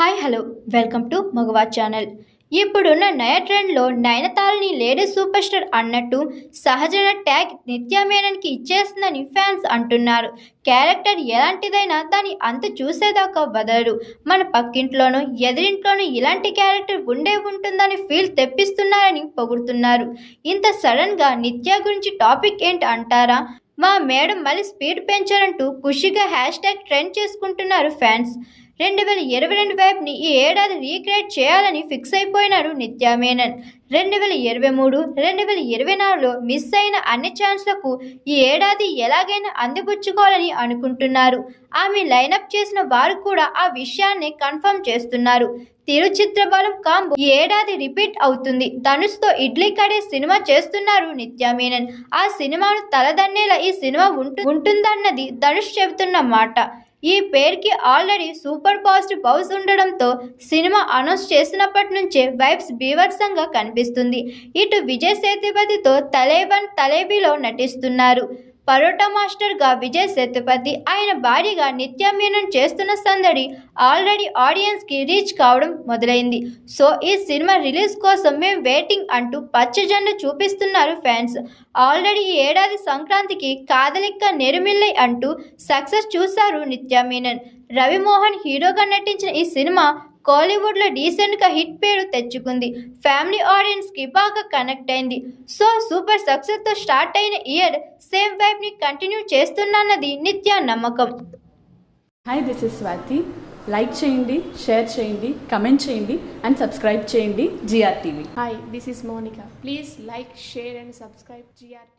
Hi hello. Welcome to మగవా channel. ఇప్పుడున్న నయ ట్రెండ్లో నయనతారని లేడీ సూపర్ స్టార్ అన్నట్టు సహజన ట్యాగ్ నిత్యా మేనన్కి ఇచ్చేస్తుందని ఫ్యాన్స్ అంటున్నారు. క్యారెక్టర్ ఎలాంటిదైనా దాని అంత చూసేదాకా వదలరు. మన పక్కింట్లోనూ ఎదిరింట్లోనూ ఇలాంటి క్యారెక్టర్ ఉండే ఉంటుందని ఫీల్ తెప్పిస్తున్నారని పొగుడుతున్నారు. ఇంత సడన్గా నిత్య గురించి టాపిక్ ఏంటి అంటారా? మా మేడం మళ్ళీ స్పీడ్ పెంచారంటూ ఖుషిగా హ్యాష్ ట్యాగ్ ట్రెండ్ చేసుకుంటున్నారు ఫ్యాన్స్. రెండు వేల ఇరవై రెండు వైపుని ఈ ఏడాది రీక్రియేట్ చేయాలని ఫిక్స్ అయిపోయినారు నిత్యా మేనన్. రెండు వేల ఇరవై మూడు రెండు వేల ఇరవై నాలుగులో మిస్ అయిన అన్ని ఛాన్స్లకు ఈ ఏడాది ఎలాగైనా అందిపుచ్చుకోవాలని అనుకుంటున్నారు. ఆమె లైనప్ చేసిన వారు కూడా ఆ విషయాన్ని కన్ఫర్మ్ చేస్తున్నారు. తిరుచిత్రబలం కాంబో ఈ ఏడాది రిపీట్ అవుతుంది. ధనుష్తో ఇడ్లీ కడే సినిమా చేస్తున్నారు నిత్యా మేనన్. ఆ సినిమాను తలదన్నేలా ఈ సినిమా ఉంటుందన్నది ధనుష్ చెబుతున్న మాట. ఈ పేరుకి ఆల్రెడీ సూపర్ పాజిటివ్ బౌస్ ఉండడంతో సినిమా అనౌన్స్ చేసినప్పటి నుంచే వైబ్స్ బీవర్సంగా కనిపిస్తుంది. ఇటు విజయ్ సేతుపతితో తలేవన్ తలేబిలో నటిస్తున్నారు. పరోటా మాస్టర్గా విజయ్ సేతుపతి ఆయన భార్యగా నిత్య మీనన్ చేస్తున్న సందడి ఆల్రెడీ ఆడియన్స్కి రీచ్ కావడం మొదలైంది. సో ఈ సినిమా రిలీజ్ కోసం మేము వెయిటింగ్ అంటూ పచ్చజెండా చూపిస్తున్నారు ఫ్యాన్స్. ఆల్రెడీ ఈ ఏడాది సంక్రాంతికి కాదలిక్క నెరుమిల్లై అంటూ సక్సెస్ చూశారు నిత్యామీనన్ రవిమోహన్ హీరోగా నటించిన ఈ సినిమా కోలీవుడ్లో డీసెంట్గా హిట్ పేరు తెచ్చుకుంది. ఫ్యామిలీ ఆడియన్స్కి బాగా కనెక్ట్ అయింది. సో సూపర్ సక్సెస్తో స్టార్ట్ అయిన ఇయర్ సేమ్ వైబ్ని కంటిన్యూ చేస్తున్నది నిత్య నమ్మకం. Hi this is Swathi like చేయండి షేర్ చేయండి కమెంట్ చేయండి అండ్ సబ్స్క్రైబ్ చేయండి GR TV Hi, this is Monica. Please like, share, and subscribe GRT.